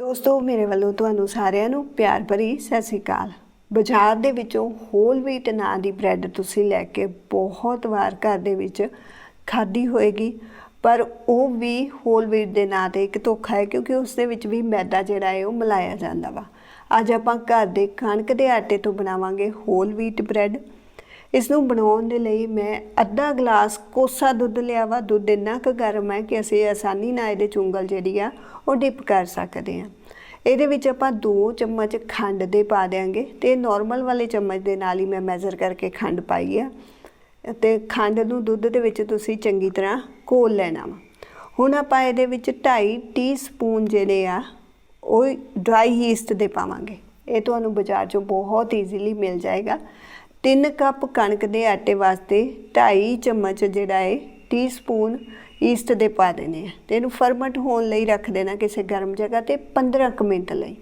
ਦੋਸਤੋ, ਮੇਰੇ ਵੱਲੋਂ ਤੁਹਾਨੂੰ ਸਾਰਿਆਂ ਨੂੰ ਪਿਆਰ ਭਰੀ ਸਤਿ ਸ੍ਰੀ ਅਕਾਲ। ਬਾਜ਼ਾਰ ਦੇ ਵਿੱਚੋਂ ਹੋਲ ਵੀਟ ਨਾਂ ਦੀ ਬ੍ਰੈਡ ਤੁਸੀਂ ਲੈ ਕੇ ਬਹੁਤ ਵਾਰ ਘਰ ਦੇ ਵਿੱਚ ਖਾਧੀ ਹੋਏਗੀ, ਪਰ ਉਹ ਵੀ ਹੋਲ ਵੀਟ ਦੇ ਨਾਂ ਤੇ ਇੱਕ ਧੋਖਾ ਹੈ, ਕਿਉਂਕਿ ਉਸ ਦੇ ਵਿੱਚ ਵੀ ਮੈਦਾ ਜਿਹੜਾ ਹੈ, ਉਹ ਮਿਲਾਇਆ ਜਾਂਦਾ ਵਾ। ਅੱਜ ਆਪਾਂ ਘਰ ਦੇ ਕਣਕ ਦੇ ਆਟੇ ਤੋਂ ਬਣਾਵਾਂਗੇ ਹੋਲ ਵੀਟ ਬ੍ਰੈਡ। ਇਸ ਨੂੰ ਬਣਾਉਣ ਦੇ ਲਈ ਮੈਂ ਅੱਧਾ ਗਲਾਸ ਕੋਸਾ ਦੁੱਧ ਲਿਆ ਵਾ ਦੁੱਧ ਇੰਨਾ ਕੁ ਗਰਮ ਹੈ ਕਿ ਅਸੀਂ ਆਸਾਨੀ ਨਾਲ ਇਹਦੇ ਚੁੰਗਲ ਜਿਹੜੀ ਆ, ਉਹ ਡਿਪ ਕਰ ਸਕਦੇ ਹਾਂ। ਇਹਦੇ ਵਿੱਚ ਆਪਾਂ 2 ਚਮਚ ਖੰਡ ਦੇ ਪਾ ਦਿਆਂਗੇ ਤੇ ਨਾਰਮਲ ਵਾਲੇ ਚਮਚ ਦੇ ਨਾਲ ਹੀ ਮੈਂ ਮੈਜ਼ਰ ਕਰਕੇ ਖੰਡ ਪਾਈ ਆ। ਤੇ ਖੰਡ ਨੂੰ ਦੁੱਧ ਦੇ ਵਿੱਚ ਤੁਸੀਂ ਚੰਗੀ ਤਰ੍ਹਾਂ ਘੋਲ ਲੈਣਾ ਵਾ। ਹੁਣ ਆਪਾਂ ਇਹਦੇ ਵਿੱਚ 2.5 ਟੀਸਪੂਨ ਜਿਹੜੇ ਆ, ਉਹ ਡਰਾਈ ਈਸਟ ਦੇ ਪਾਵਾਂਗੇ। ਇਹ ਤੁਹਾਨੂੰ ਬਾਜ਼ਾਰ 'ਚੋਂ ਬਹੁਤ ਈਜ਼ੀਲੀ ਮਿਲ ਜਾਏਗਾ। 3 ਕੱਪ ਕਣਕ ਦੇ ਆਟੇ ਵਾਸਤੇ 2.5 ਚਮਚ ਜਿਹੜਾ ਹੈ ਟੀਸਪੂਨ ਈਸਟ ਦੇ ਪਾ ਦੇਣੇ ਆ। ਤੇ ਇਹਨੂੰ ਫਰਮਟ ਹੋਣ ਲਈ ਰੱਖ ਦੇਣਾ ਕਿਸੇ ਗਰਮ ਜਗ੍ਹਾ ਤੇ 15 ਕੁ ਮਿੰਟ ਲਈ।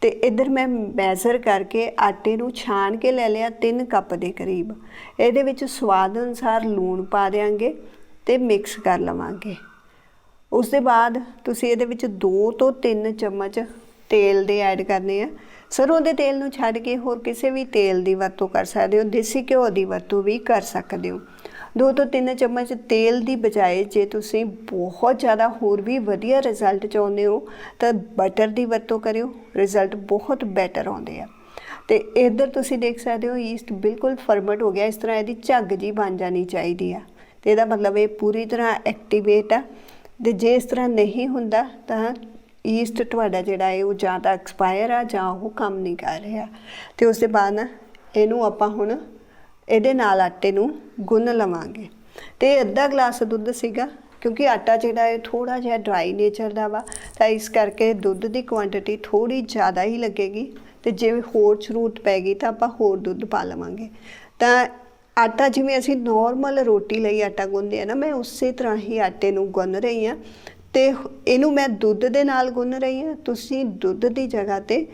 ਤੇ ਇਧਰ ਮੈਂ ਮੈਜ਼ਰ ਕਰਕੇ ਆਟੇ ਨੂੰ ਛਾਣ ਕੇ ਲੈ ਲਿਆ 3 ਕੱਪ ਦੇ ਕਰੀਬ। ਇਹਦੇ ਵਿੱਚ ਸਵਾਦ ਅਨੁਸਾਰ ਲੂਣ ਪਾ ਦੇਾਂਗੇ ਤੇ ਮਿਕਸ ਕਰ ਲਵਾਂਗੇ। ਉਸ ਦੇ ਬਾਅਦ ਤੁਸੀਂ ਇਹਦੇ ਵਿੱਚ 2 ਤੋਂ 3 ਚਮਚ ਤੇਲ ਦੇ ਐਡ ਕਰਨੇ ਆ। ਸਰੋਂ ਦੇ ਤੇਲ ਨੂੰ ਛੱਡ ਕੇ ਹੋਰ ਕਿਸੇ ਵੀ ਤੇਲ ਦੀ ਵਰਤੋਂ ਕਰ ਸਕਦੇ ਹੋ, ਦੇਸੀ ਘਿਓ ਦੀ ਵਰਤੋਂ ਵੀ ਕਰ ਸਕਦੇ ਹੋ। ਦੋ ਤੋਂ ਤਿੰਨ ਚਮਚ ਤੇਲ ਦੀ ਬਜਾਏ ਜੇ ਤੁਸੀਂ ਬਹੁਤ ਜ਼ਿਆਦਾ ਹੋਰ ਵੀ ਵਧੀਆ ਰਿਜ਼ਲਟ ਚਾਹੁੰਦੇ ਹੋ, ਤਾਂ ਬਟਰ ਦੀ ਵਰਤੋਂ ਕਰਿਓ ਰਿਜ਼ਲਟ ਬਹੁਤ ਬੈਟਰ ਆਉਂਦੇ ਆ। ਤੇ ਇੱਧਰ ਤੁਸੀਂ ਦੇਖ ਸਕਦੇ ਹੋ ਈਸਟ ਬਿਲਕੁਲ ਫਰਮਟ ਹੋ ਗਿਆ, ਇਸ ਤਰ੍ਹਾਂ ਇਹਦੀ ਝੱਗ ਜੀ ਬਣ ਜਾਣੀ ਚਾਹੀਦੀ ਆ। ਤੇ ਇਹਦਾ ਮਤਲਬ ਇਹ ਪੂਰੀ ਤਰ੍ਹਾਂ ਐਕਟੀਵੇਟ ਆ। ਤੇ ਜੇ ਇਸ ਤਰ੍ਹਾਂ ਨਹੀਂ ਹੁੰਦਾ, ਤਾਂ ਈਸਟ ਤੁਹਾਡਾ ਜਿਹੜਾ ਹੈ, ਉਹ ਜਾਂ ਤਾਂ ਐਕਸਪਾਇਰ ਆ ਜਾਂ ਉਹ ਕੰਮ ਨਹੀਂ ਕਰ ਰਿਹਾ। ਤੇ ਉਸ ਦੇ ਬਾਅਦ ਨਾ, ਇਹਨੂੰ ਆਪਾਂ ਹੁਣ ਇਹਦੇ ਨਾਲ ਆਟੇ ਨੂੰ ਗੁੰਨ ਲਵਾਂਗੇ। ਤੇ ਅੱਧਾ ਗਲਾਸ ਦੁੱਧ ਸੀਗਾ, ਕਿਉਂਕਿ ਆਟਾ ਜਿਹੜਾ ਹੈ ਥੋੜਾ ਜਿਹਾ ਡਰਾਈ ਨੇਚਰ ਦਾ ਵਾ, ਤਾਂ ਇਸ ਕਰਕੇ ਦੁੱਧ ਦੀ ਕੁਆਂਟੀਟੀ ਥੋੜੀ ਜ਼ਿਆਦਾ ਹੀ ਲੱਗੇਗੀ। ਤੇ ਜੇ ਹੋਰ ਜ਼ਰੂਰਤ ਪੈ ਗਈ ਤਾਂ ਆਪਾਂ ਹੋਰ ਦੁੱਧ ਪਾ ਲਵਾਂਗੇ। ਤਾਂ ਆਟਾ ਜਿਵੇਂ ਅਸੀਂ ਨਾਰਮਲ ਰੋਟੀ ਲਈ ਆਟਾ ਗੁੰਨਦੇ ਆ ਨਾ, ਮੈਂ ਉਸੇ ਤਰ੍ਹਾਂ ਹੀ ਆਟੇ ਨੂੰ ਗੁੰਨ ਰਹੀ ਆ ਤੇ ਇਹਨੂੰ ਮੈਂ ਦੁੱਧ ਦੇ ਨਾਲ ਗੁੰਨ ਰਹੀ ਹਾਂ। ਤੁਸੀਂ ਦੁੱਧ ਦੀ ਜਗ੍ਹਾ ਤੇ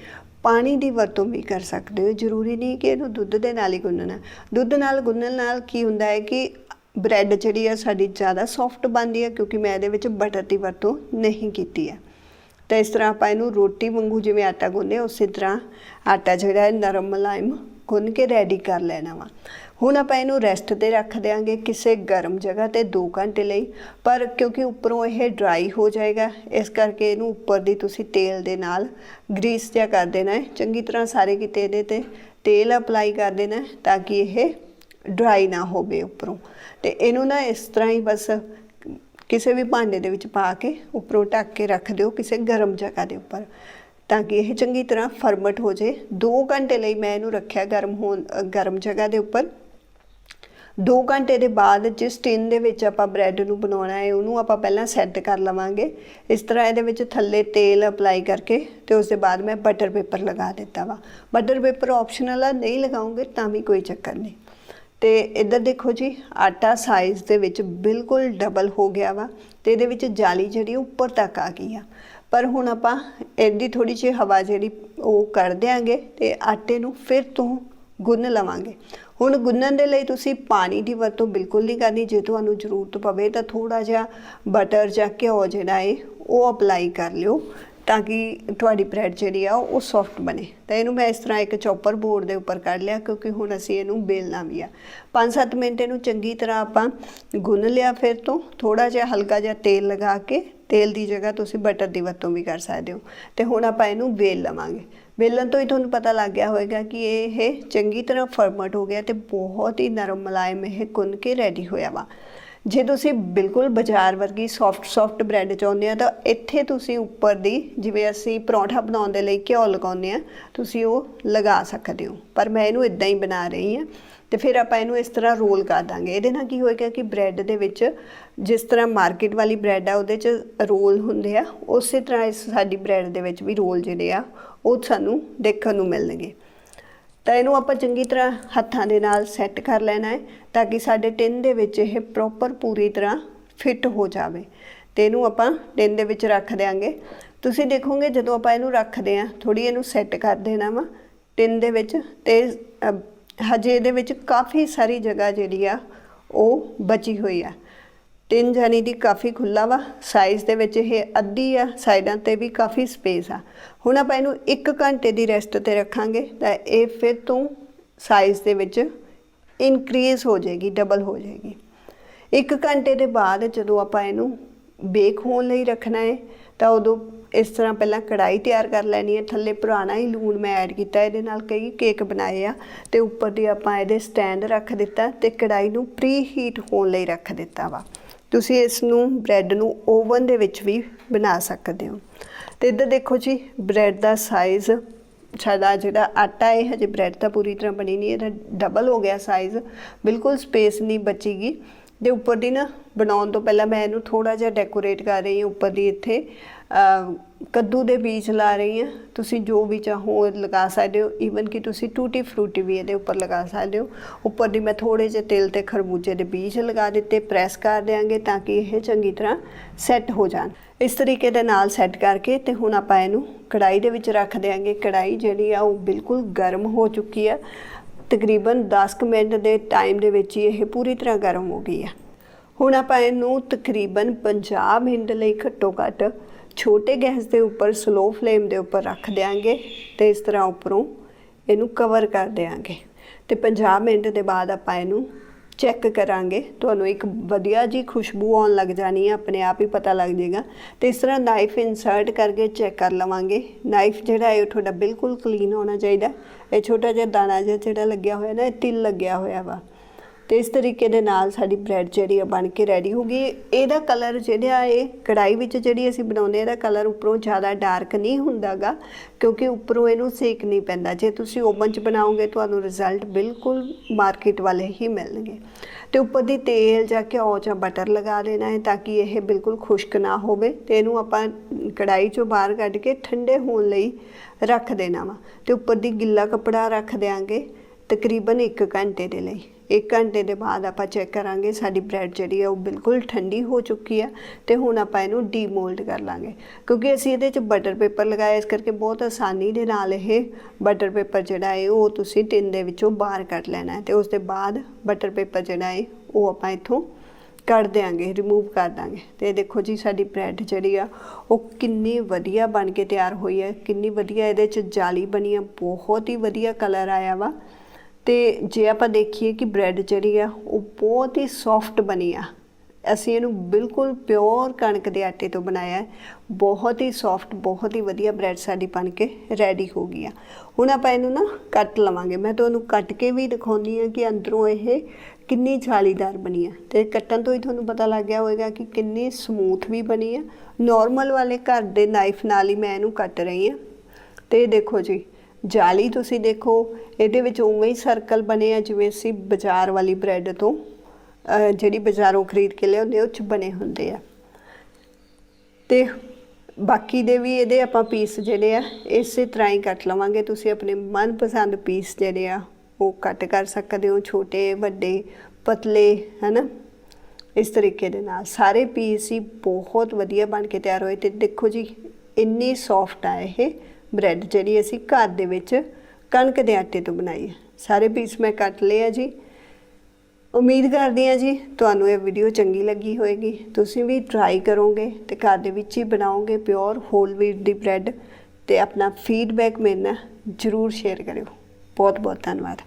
ਪਾਣੀ ਦੀ ਵਰਤੋਂ ਵੀ ਕਰ ਸਕਦੇ ਹੋ। ਜ਼ਰੂਰੀ ਨਹੀਂ ਕਿ ਇਹਨੂੰ ਦੁੱਧ ਦੇ ਨਾਲ ਹੀ ਗੁੰਨਣਾ। ਦੁੱਧ ਨਾਲ ਗੁੰਨਣ ਨਾਲ ਕੀ ਹੁੰਦਾ ਹੈ ਕਿ ਬ੍ਰੈਡ ਜਿਹੜੀ ਆ, ਸਾਡੀ ਜ਼ਿਆਦਾ ਸੌਫਟ ਬਣਦੀ ਹੈ ਕਿਉਂਕਿ ਮੈਂ ਇਹਦੇ ਵਿੱਚ ਬਟਰ ਦੀ ਵਰਤੋਂ ਨਹੀਂ ਕੀਤੀ ਹੈ। ਤਾਂ ਇਸ ਤਰ੍ਹਾਂ ਆਪਾਂ ਇਹਨੂੰ ਰੋਟੀ ਵਾਂਗੂ ਜਿਵੇਂ ਆਟਾ ਗੁੰਨੇ ਉਸੇ ਤਰ੍ਹਾਂ ਆਟਾ ਜਿਹੜਾ ਹੈ ਨਰਮ ਮੁਲਾਇਮ ਗੁੰਨ ਕੇ ਰੈਡੀ ਕਰ ਲੈਣਾ ਵਾ। ਹੁਣ ਆਪਾਂ ਇਹਨੂੰ ਰੈਸਟ ਤੇ ਰੱਖ ਦੇਾਂਗੇ ਕਿਸੇ ਗਰਮ ਜਗ੍ਹਾ ਤੇ 2 ਘੰਟੇ ਲਈ, ਪਰ ਕਿਉਂਕਿ ਉੱਪਰੋਂ ਇਹ ਡਰਾਈ ਹੋ ਜਾਏਗਾ, ਇਸ ਕਰਕੇ ਇਹਨੂੰ ਉੱਪਰ ਦੀ ਤੁਸੀਂ ਤੇਲ ਦੇ ਨਾਲ ਗਰੀਸ ਜਿਹਾ ਕਰ ਦੇਣਾ ਹੈ। ਚੰਗੀ ਤਰ੍ਹਾਂ ਸਾਰੇ ਕਿਤੇ ਇਹਦੇ ਤੇ ਤੇਲ ਅਪਲਾਈ ਕਰ ਦੇਣਾ ਤਾਂ ਕਿ ਇਹ ਡਰਾਈ ਨਾ ਹੋਵੇ ਉੱਪਰੋਂ। ਤੇ ਇਹਨੂੰ ਨਾ ਇਸ ਤਰ੍ਹਾਂ ਹੀ ਬਸ ਕਿਸੇ ਵੀ ਭਾਂਡੇ ਦੇ ਵਿੱਚ ਪਾ ਕੇ ਉੱਪਰੋਂ ਢੱਕ ਕੇ ਰੱਖ ਦਿਓ ਕਿਸੇ ਗਰਮ ਜਗ੍ਹਾ ਦੇ ਉੱਪਰ, ਤਾਂ ਕਿ ਇਹ ਚੰਗੀ ਤਰ੍ਹਾਂ ਫਰਮਟ ਹੋ ਜੇ 2 ਘੰਟੇ ਲਈ ਮੈਂ ਇਹਨੂੰ ਰੱਖਿਆ ਗਰਮ ਹੋਣ ਗਰਮ ਜਗ੍ਹਾ ਦੇ ਉੱਪਰ। 2 ਘੰਟੇ ਦੇ ਬਾਅਦ ਜਿਸ ਟਿਨ ਦੇ ਵਿੱਚ ਆਪਾਂ ਬ੍ਰੈਡ ਨੂੰ ਬਣਾਉਣਾ ਹੈ, ਉਹਨੂੰ ਆਪਾਂ ਪਹਿਲਾਂ ਸੈੱਟ ਕਰ ਲਵਾਂਗੇ। ਇਸ ਤਰ੍ਹਾਂ ਇਹਦੇ ਵਿੱਚ ਥੱਲੇ ਤੇਲ ਅਪਲਾਈ ਕਰਕੇ ਤੇ ਉਸ ਦੇ ਬਾਅਦ ਮੈਂ ਬਟਰ ਪੇਪਰ ਲਗਾ ਦਿੱਤਾ ਵਾ। ਬਟਰ ਪੇਪਰ ਆਪਸ਼ਨਲ ਆ, ਨਹੀਂ ਲਗਾਉਂਗੇ ਤਾਂ ਵੀ ਕੋਈ ਚੱਕਰ ਨਹੀਂ। ਤੇ ਇੱਧਰ ਦੇਖੋ ਜੀ, ਆਟਾ ਸਾਈਜ਼ ਦੇ ਵਿੱਚ ਬਿਲਕੁਲ ਡਬਲ ਹੋ ਗਿਆ ਵਾ ਤੇ ਇਹਦੇ ਵਿੱਚ ਜਾਲੀ ਜਿਹੜੀ ਉੱਪਰ ਤੱਕ ਆ ਗਈ ਆ। ਪਰ ਹੁਣ ਆਪਾਂ ਇਹਦੀ ਥੋੜੀ ਜਿਹੀ ਹਵਾ ਜਿਹੜੀ ਉਹ ਕਰ ਦਿਆਂਗੇ ਤੇ ਆਟੇ ਨੂੰ ਫਿਰ ਤੋਂ ਗੁੰਨ ਲਵਾਂਗੇ। ਹੁਣ ਗੁੰਨਣ ਦੇ ਲਈ ਤੁਸੀਂ ਪਾਣੀ ਦੀ ਵਰਤੋਂ ਬਿਲਕੁਲ ਨਹੀਂ ਕਰਨੀ। ਜੇ ਤੁਹਾਨੂੰ ਜ਼ਰੂਰਤ ਪਵੇ ਤਾਂ ਥੋੜਾ ਜਿਹਾ ਬਟਰ ਜਾਂ ਘਿਓ ਜਿਹੜਾ ਹੈ ਉਹ ਅਪਲਾਈ ਕਰ ਲਿਓ ਤਾਂ ਕਿ ਤੁਹਾਡੀ ਬ੍ਰੈਡ ਜਿਹੜੀ ਆ, ਉਹ ਸੌਫਟ ਬਣੇ। ਤਾਂ ਇਹਨੂੰ ਮੈਂ ਇਸ ਤਰ੍ਹਾਂ ਇੱਕ ਚੌਪਰ ਬੋਰਡ ਦੇ ਉੱਪਰ ਕੱਢ ਲਿਆ ਕਿਉਂਕਿ ਹੁਣ ਅਸੀਂ ਇਹਨੂੰ ਬੇਲਣਾ ਵੀ ਆ। 5-7 ਮਿੰਟ ਇਹਨੂੰ ਚੰਗੀ ਤਰ੍ਹਾਂ ਆਪਾਂ ਗੁੰਨ ਲਿਆ ਫਿਰ ਤੋਂ। ਥੋੜਾ ਜਿਹਾ ਹਲਕਾ ਜਿਹਾ ਤੇਲ ਲਗਾ ਕੇ, ਤੇਲ ਦੀ ਜਗ੍ਹਾ ਤੁਸੀਂ ਬਟਰ ਦੀ ਵਰਤੋਂ ਵੀ ਕਰ ਸਕਦੇ ਹੋ। ਤੇ ਹੁਣ ਆਪਾਂ ਇਹਨੂੰ ਵੇਲ ਲਵਾਂਗੇ। ਵੇਲਣ ਤੋਂ ਹੀ ਤੁਹਾਨੂੰ ਪਤਾ ਲੱਗ ਗਿਆ ਹੋਵੇਗਾ ਕਿ ਇਹ ਚੰਗੀ ਤਰ੍ਹਾਂ ਫਰਮਟ ਹੋ ਗਿਆ ਤੇ ਬਹੁਤ ਹੀ ਨਰਮ ਮੁਲਾਇਮ ਇਹ ਗੁੰਨ ਕੇ ਰੈਡੀ ਹੋਇਆ ਵਾ। ਜੇ ਤੁਸੀਂ ਬਿਲਕੁਲ ਬਾਜ਼ਾਰ ਵਰਗੀ ਸੌਫਟ ਸੌਫਟ ਬ੍ਰੈਡ ਚਾਹੁੰਦੇ ਆ ਤਾਂ ਇੱਥੇ ਤੁਸੀਂ ਉੱਪਰ ਦੀ ਜਿਵੇਂ ਅਸੀਂ ਪਰੌਂਠਾ ਬਣਾਉਣ ਦੇ ਲਈ ਘਿਓ ਲਗਾਉਂਦੇ ਆ ਤੁਸੀਂ ਉਹ ਲਗਾ ਸਕਦੇ ਹੋ। ਪਰ ਮੈਂ ਇਹਨੂੰ ਇਦਾਂ ਹੀ ਬਣਾ ਰਹੀ ਹਾਂ। ਤੇ ਫਿਰ ਆਪਾਂ ਇਹਨੂੰ ਇਸ ਤਰ੍ਹਾਂ ਰੋਲ ਕਰ ਦਾਂਗੇ। ਇਹਦੇ ਨਾਲ ਕੀ ਹੋਏਗਾ ਕਿ ਬ੍ਰੈਡ ਦੇ ਵਿੱਚ ਜਿਸ ਤਰ੍ਹਾਂ ਮਾਰਕੀਟ ਵਾਲੀ ਬ੍ਰੈਡ ਆ, ਉਹਦੇ 'ਚ ਰੋਲ ਹੁੰਦੇ ਆ, ਉਸੇ ਤਰ੍ਹਾਂ ਇਸ ਸਾਡੀ ਬ੍ਰੈਡ ਦੇ ਵਿੱਚ ਵੀ ਰੋਲ ਜਿਹੜੇ ਆ, ਉਹ ਸਾਨੂੰ ਦੇਖਣ ਨੂੰ ਮਿਲਣਗੇ। ਤਾਂ ਇਹਨੂੰ ਆਪਾਂ ਚੰਗੀ ਤਰ੍ਹਾਂ ਹੱਥਾਂ ਦੇ ਨਾਲ ਸੈੱਟ ਕਰ ਲੈਣਾ ਹੈ, ਤਾਂ ਕਿ ਸਾਡੇ ਟਿਨ ਦੇ ਵਿੱਚ ਇਹ ਪ੍ਰੋਪਰ ਪੂਰੀ ਤਰ੍ਹਾਂ ਫਿੱਟ ਹੋ ਜਾਵੇ। ਤੇ ਇਹਨੂੰ ਆਪਾਂ ਟਿਨ ਦੇ ਵਿੱਚ ਰੱਖ ਦੇਾਂਗੇ ਤੁਸੀਂ ਦੇਖੋਗੇ ਜਦੋਂ ਆਪਾਂ ਇਹਨੂੰ ਰੱਖਦੇ ਆ ਥੋੜੀ ਇਹਨੂੰ ਸੈੱਟ ਕਰ ਦੇਣਾ ਵਾ, ਟਿਨ ਦੇ ਵਿੱਚ ਤੇ ਹਜੇ ਇਹਦੇ ਵਿੱਚ ਕਾਫੀ ਸਾਰੀ ਜਗ੍ਹਾ ਜਿਹੜੀ ਆ, ਉਹ ਬਚੀ ਹੋਈ ਆ। ਤਿੰਨ ਜਾਨੀ ਦੀ ਕਾਫੀ ਖੁੱਲਾ ਵਾ ਸਾਈਜ਼ ਦੇ ਵਿੱਚ ਇਹ ਅੱਧੀ ਆ ਸਾਈਡਾਂ ਤੇ ਵੀ ਕਾਫੀ ਸਪੇਸ ਆ। ਹੁਣ ਆਪਾਂ ਇਹਨੂੰ 1 ਘੰਟੇ ਦੀ ਰੈਸਟ ਤੇ ਰੱਖਾਂਗੇ, ਤਾਂ ਇਹ ਫਿਰ ਤੋਂ ਸਾਈਜ਼ ਦੇ ਵਿੱਚ ਇਨਕਰੀਜ਼ ਹੋ ਜਾਏਗੀ ਡਬਲ ਹੋ ਜਾਏਗੀ। 1 ਘੰਟੇ ਦੇ ਬਾਅਦ ਜਦੋਂ ਆਪਾਂ ਇਹਨੂੰ ਬੇਕ ਹੋਣ ਲਈ ਰੱਖਣਾ ਹੈ ਤਾਂ ਉਦੋਂ ਇਸ ਤਰ੍ਹਾਂ ਪਹਿਲਾਂ ਕੜਾਈ ਤਿਆਰ ਕਰ ਲੈਣੀ ਹੈ, ਥੱਲੇ ਪੁਰਾਣਾ ਹੀ ਲੂਣ ਮੈਂ ਐਡ ਕੀਤਾ, ਇਹਦੇ ਨਾਲ ਕਈ ਕੇਕ ਬਣਾਏ ਆ, ਤੇ ਉੱਪਰ ਦੀ ਆਪਾਂ ਇਹਦੇ ਸਟੈਂਡ ਰੱਖ ਦਿੱਤਾ ਤੇ ਕੜਾਈ ਨੂੰ ਪ੍ਰੀ ਹੀਟ ਹੋਣ ਲਈ ਰੱਖ ਦਿੱਤਾ ਵਾ। ਤੁਸੀਂ ਇਸ ਨੂੰ ਬ੍ਰੈਡ ਨੂੰ ਓਵਨ ਦੇ ਵਿੱਚ ਵੀ ਬਣਾ ਸਕਦੇ ਹੋ। ਤੇ ਇੱਧਰ ਦੇਖੋ ਜੀ ਬ੍ਰੈਡ ਦਾ ਸਾਈਜ਼ ਸਾਡਾ ਜਿਹੜਾ ਆਟਾ ਹੈ ਹਜੇ ਬ੍ਰੈਡ ਤਾਂ ਪੂਰੀ ਤਰ੍ਹਾਂ ਬਣੀ ਨਹੀਂ, ਇਹਦਾ ਡਬਲ ਹੋ ਗਿਆ ਸਾਈਜ਼ ਬਿਲਕੁਲ ਸਪੇਸ ਨਹੀਂ ਬਚੀਗੀ। ਦੇ ਉੱਪਰ ਦੀ ਨਾ ਬਣਾਉਣ ਤੋਂ ਪਹਿਲਾਂ ਮੈਂ ਇਹਨੂੰ ਥੋੜਾ ਜਿਹਾ ਡੈਕੋਰੇਟ ਕਰ ਰਹੀ ਹਾਂ, ਉੱਪਰ ਦੀ ਇੱਥੇ ਕੱਦੂ ਦੇ ਬੀਜ ਲਾ ਰਹੀ ਹਾਂ। ਤੁਸੀਂ ਜੋ ਵੀ ਚਾਹੋ ਲਗਾ ਸਕਦੇ ਹੋ। ਈਵਨ ਕਿ ਤੁਸੀਂ ਟੂਟੀ ਫਰੂਟੀ ਵੀ ਇਹਦੇ ਉੱਪਰ ਲਗਾ ਸਕਦੇ ਹੋ। ਉੱਪਰ ਦੀ ਮੈਂ ਥੋੜੇ ਜਿਹੇ ਤਿਲ ਤੇ ਖਰਬੂਜੇ ਦੇ ਬੀਜ ਲਗਾ ਦਿੱਤੇ, ਪ੍ਰੈਸ ਕਰ ਦਿਆਂਗੇ ਤਾਂ ਕਿ ਇਹ ਚੰਗੀ ਤਰ੍ਹਾਂ ਸੈੱਟ ਹੋ ਜਾਣ। ਇਸ ਤਰੀਕੇ ਦੇ ਨਾਲ ਸੈੱਟ ਕਰਕੇ ਤੇ ਹੁਣ ਆਪਾਂ ਇਹਨੂੰ ਕੜਾਈ ਦੇ ਵਿੱਚ ਰੱਖ ਦਿਆਂਗੇ। ਕੜਾਈ ਜਿਹੜੀ ਆ ਉਹ ਬਿਲਕੁਲ ਗਰਮ ਹੋ ਚੁੱਕੀ ਆ। ਤਕਰੀਬਨ 10 ਕੁ ਮਿੰਟ ਦੇ ਟਾਈਮ ਦੇ ਵਿੱਚ ਹੀ ਇਹ ਪੂਰੀ ਤਰ੍ਹਾਂ ਗਰਮ ਹੋ ਗਈ ਆ। ਹੁਣ ਆਪਾਂ ਇਹਨੂੰ ਤਕਰੀਬਨ 50 ਮਿੰਟ ਲਈ ਘੱਟੋ ਘੱਟ ਛੋਟੇ ਗੈਸ ਦੇ ਉੱਪਰ ਸਲੋ ਫਲੇਮ ਦੇ ਉੱਪਰ ਰੱਖ ਦਿਆਂਗੇ ਤੇ ਇਸ ਤਰ੍ਹਾਂ ਉੱਪਰੋਂ ਇਹਨੂੰ ਕਵਰ ਕਰ ਦਿਆਂਗੇ। ਤੇ 50 ਮਿੰਟ ਦੇ ਬਾਅਦ ਆਪਾਂ ਇਹਨੂੰ ਚੈੱਕ ਕਰਾਂਗੇ। ਤੁਹਾਨੂੰ ਇੱਕ ਵਧੀਆ ਜੀ ਖੁਸ਼ਬੂ ਆਉਣ ਲੱਗ ਜਾਣੀ ਹੈ ਆਪਣੇ ਆਪ ਹੀ ਪਤਾ ਲੱਗ ਜਾਏਗਾ। ਤੇ ਇਸ ਤਰ੍ਹਾਂ ਨਾਈਫ ਇਨਸਰਟ ਕਰਕੇ ਚੈੱਕ ਕਰ ਲਵਾਂਗੇ। ਨਾਈਫ ਜਿਹੜਾ ਹੈ, ਉਹ ਤੁਹਾਡਾ ਬਿਲਕੁਲ ਕਲੀਨ ਹੋਣਾ ਚਾਹੀਦਾ। ਇਹ ਛੋਟਾ ਜਿਹਾ ਦਾਣਾ ਜਿਹਾ ਜਿਹੜਾ ਲੱਗਿਆ ਹੋਇਆ ਨਾ, ਇਹ ਤਿਲ ਲੱਗਿਆ ਹੋਇਆ ਵਾ। ਤੇ ਇਸ ਤਰੀਕੇ ਦੇ ਨਾਲ ਸਾਡੀ ਬ੍ਰੈਡ ਜਿਹੜੀ ਆ ਬਣ ਕੇ ਰੈਡੀ ਹੋ ਗਈ। ਇਹਦਾ ਕਲਰ ਜਿਹੜਾ ਇਹ ਕੜਾਈ ਵਿੱਚ ਜਿਹੜੀ ਅਸੀਂ ਬਣਾਉਂਦੇ ਇਹਦਾ ਕਲਰ ਉੱਪਰੋਂ ਜ਼ਿਆਦਾ ਡਾਰਕ ਨਹੀਂ ਹੁੰਦਾਗਾ, ਕਿਉਂਕਿ ਉੱਪਰੋਂ ਇਹਨੂੰ ਸੇਕ ਨਹੀਂ ਪੈਂਦਾ। ਜੇ ਤੁਸੀਂ ਓਵਨ 'ਚ ਬਣਾਓਗੇ, ਤੁਹਾਨੂੰ ਰਿਜ਼ਲਟ ਬਿਲਕੁਲ ਮਾਰਕੀਟ ਵਾਲੇ ਹੀ ਮਿਲਣਗੇ। ਤੇ ਉੱਪਰ ਦੀ ਤੇਲ ਜਾਂ ਘਿਓ ਜਾਂ ਬਟਰ ਲਗਾ ਦੇਣਾ ਹੈ ਤਾਂ ਕਿ ਇਹ ਬਿਲਕੁਲ ਖੁਸ਼ਕ ਨਾ ਹੋਵੇ ਤੇ ਇਹਨੂੰ ਆਪਾਂ ਕੜਾਈ 'ਚੋਂ ਬਾਹਰ ਕੱਢ ਕੇ ਠੰਡੇ ਹੋਣ ਲਈ ਰੱਖ ਦੇਣਾ ਵਾ। ਤੇ ਉੱਪਰ ਦੀ ਗਿੱਲਾ ਕੱਪੜਾ ਰੱਖ ਦੇਾਂਗੇ ਤਕਰੀਬਨ 1 ਘੰਟੇ ਦੇ ਲਈ। 1 ਘੰਟੇ ਦੇ ਬਾਅਦ ਆਪਾਂ ਚੈੱਕ ਕਰਾਂਗੇ ਸਾਡੀ ਬ੍ਰੈਡ ਜਿਹੜੀ ਹੈ ਉਹ ਬਿਲਕੁਲ ਠੰਡੀ ਹੋ ਚੁੱਕੀ ਹੈ ਤੇ ਹੁਣ ਆਪਾਂ ਇਹਨੂੰ ਡੀਮੋਲਡ ਕਰ ਲਾਂਗੇ। ਕਿਉਂਕਿ ਅਸੀਂ ਇਹਦੇ 'ਚ ਬਟਰ ਪੇਪਰ ਲਗਾਇਆ, ਇਸ ਕਰਕੇ ਬਹੁਤ ਆਸਾਨੀ ਦੇ ਨਾਲ ਇਹ ਬਟਰ ਪੇਪਰ ਜਿਹੜਾ ਹੈ ਉਹ ਤੁਸੀਂ ਟਿਨ ਦੇ ਵਿੱਚੋਂ ਬਾਹਰ ਕੱਢ ਲੈਣਾ ਹੈ ਤੇ ਉਸ ਦੇ ਬਾਅਦ ਬਟਰ ਪੇਪਰ ਜਿਹੜਾ ਹੈ ਉਹ ਆਪਾਂ ਇੱਥੋਂ ਕੱਢ ਦਿਆਂਗੇ ਰਿਮੂਵ ਕਰ ਦਾਂਗੇ ਤੇ ਦੇਖੋ ਜੀ, ਸਾਡੀ ਬ੍ਰੈਡ ਜਿਹੜੀ ਆ, ਉਹ ਕਿੰਨੀ ਵਧੀਆ ਬਣ ਕੇ ਤਿਆਰ ਹੋਈ ਹੈ, ਕਿੰਨੀ ਵਧੀਆ ਇਹਦੇ 'ਚ ਜਾਲੀ ਬਣੀ ਆ ਬਹੁਤ ਹੀ ਵਧੀਆ ਕਲਰ ਆਇਆ ਵਾ। ਤੇ ਜੇ ਆਪਾਂ ਦੇਖੀਏ ਕਿ ਬ੍ਰੈਡ ਜਿਹੜੀ ਆ, ਉਹ ਬਹੁਤ ਹੀ ਸੌਫਟ ਬਣੀ ਆ। ਅਸੀਂ ਇਹਨੂੰ ਬਿਲਕੁਲ ਪਿਓਰ ਕਣਕ ਦੇ ਆਟੇ ਤੋਂ ਬਣਾਇਆ ਹੈ। ਬਹੁਤ ਹੀ ਸੌਫਟ ਬਹੁਤ ਹੀ ਵਧੀਆ ਬ੍ਰੈਡ ਸਾਡੀ ਬਣ ਕੇ ਰੈਡੀ ਹੋ ਗਈ ਆ। ਹੁਣ ਆਪਾਂ ਇਹਨੂੰ ਨਾ ਕੱਟ ਲਵਾਂਗੇ। ਮੈਂ ਤੁਹਾਨੂੰ ਕੱਟ ਕੇ ਵੀ ਦਿਖਾਉਣੀ ਆ ਕਿ ਅੰਦਰੋਂ ਇਹ ਕਿੰਨੀ ਜਾਲੀਦਾਰ ਬਣੀ ਆ। ਤੇ ਕੱਟਣ ਤੋਂ ਹੀ ਤੁਹਾਨੂੰ ਪਤਾ ਲੱਗ ਗਿਆ ਹੋਵੇਗਾ ਕਿ ਕਿੰਨੀ ਸਮੂਥ ਵੀ ਬਣੀ ਆ। ਨਾਰਮਲ ਵਾਲੇ ਘਰ ਦੇ ਨਾਈਫ ਨਾਲ ਹੀ ਮੈਂ ਇਹਨੂੰ ਕੱਟ ਰਹੀ ਆ ਤੇ ਦੇਖੋ ਜੀ ਜਾਲੀ ਤੁਸੀਂ ਦੇਖੋ, ਇਹਦੇ ਵਿੱਚ ਉਵੇਂ ਹੀ ਸਰਕਲ ਬਣੇ ਆ, ਜਿਵੇਂ ਅਸੀਂ ਬਾਜ਼ਾਰ ਵਾਲੀ ਬ੍ਰੈਡ ਤੋਂ ਜਿਹੜੀ ਬਾਜ਼ਾਰੋਂ ਖਰੀਦ ਕੇ ਲਿਆਉਂਦੇ ਉਹ ਚ ਬਣੇ ਹੁੰਦੇ ਆ। ਤੇ ਬਾਕੀ ਦੇ ਵੀ ਇਹਦੇ ਆਪਾਂ ਪੀਸ ਜਿਹੜੇ ਆ, ਇਸੇ ਤਰ੍ਹਾਂ ਹੀ ਕੱਟ ਲਵਾਂਗੇ। ਤੁਸੀਂ ਆਪਣੇ ਮਨਪਸੰਦ ਪੀਸ ਜਿਹੜੇ ਆ, ਉਹ ਕੱਟ ਕਰ ਸਕਦੇ ਹੋ, ਛੋਟੇ, ਵੱਡੇ, ਪਤਲੇ, ਹਨਾ? ਇਸ ਤਰੀਕੇ ਦੇ ਨਾਲ। ਸਾਰੇ ਪੀਸ ਹੀ ਬਹੁਤ ਵਧੀਆ ਬਣ ਕੇ ਤਿਆਰ ਹੋਏ ਤੇ ਦੇਖੋ ਜੀ, ਇੰਨੀ ਸੌਫਟ ਆ ਇਹ। ਬ੍ਰੈਡ ਜਿਹੜੀ ਅਸੀਂ ਘਰ ਦੇ ਵਿੱਚ ਕਣਕ ਦੇ ਆਟੇ ਤੋਂ ਬਣਾਈ ਹੈ। ਸਾਰੇ ਪੀਸ ਮੈਂ ਕੱਟ ਲਏ ਆ ਜੀ। ਉਮੀਦ ਕਰਦੀ ਹਾਂ ਜੀ ਤੁਹਾਨੂੰ ਇਹ ਵੀਡੀਓ ਚੰਗੀ ਲੱਗੀ ਹੋਵੇਗੀ ਤੁਸੀਂ ਵੀ ਟਰਾਈ ਕਰੋਗੇ ਤੇ ਘਰ ਦੇ ਵਿੱਚ ਹੀ ਬਣਾਓਗੇ ਪਿਓਰ ਹੋਲ ਵੀਟ ਦੀ ਬ੍ਰੈਡ ਤੇ ਆਪਣਾ ਫੀਡਬੈਕ ਮੇਰੇ ਨਾਲ ਜਰੂਰ ਸ਼ੇਅਰ ਕਰਿਓ। ਬਹੁਤ ਬਹੁਤ ਧੰਨਵਾਦ।